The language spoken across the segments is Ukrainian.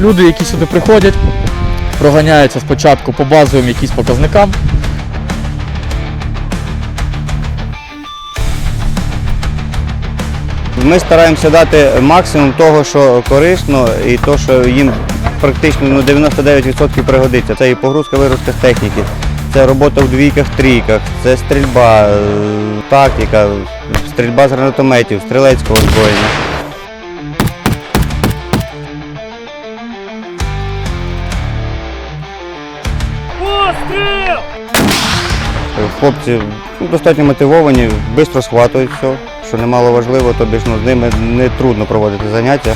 Люди, які сюди приходять, проганяються спочатку по базовим якісь показникам. Ми стараємося дати максимум того, що корисно, і то, що їм практично ну, 99% пригодиться. Це і погрузка, вигрузка з техніки, це робота в двійках, трійках, це стрільба, е, тактика, стрільба з гранатометів, стрілецького озброєння. Хлопці ну, достатньо мотивовані, швидко схватують все, що немало важливо, тобі ж ну, з ними не трудно проводити заняття.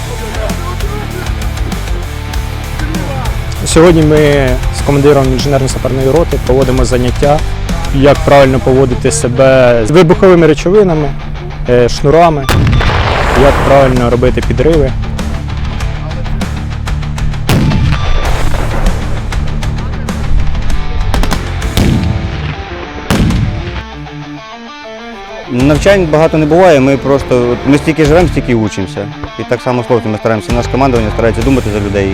Сьогодні ми з командиром інженерно-саперної роти проводимо заняття, як правильно поводити себе з вибуховими речовинами, е, шнурами, як правильно робити підриви. Навчань багато не буває, ми просто ми стільки живемо, стільки учимося. І так само хлопцями стараємося. Наше командування старається думати за людей.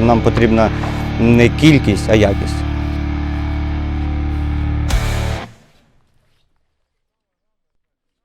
І нам потрібна не кількість, а якість.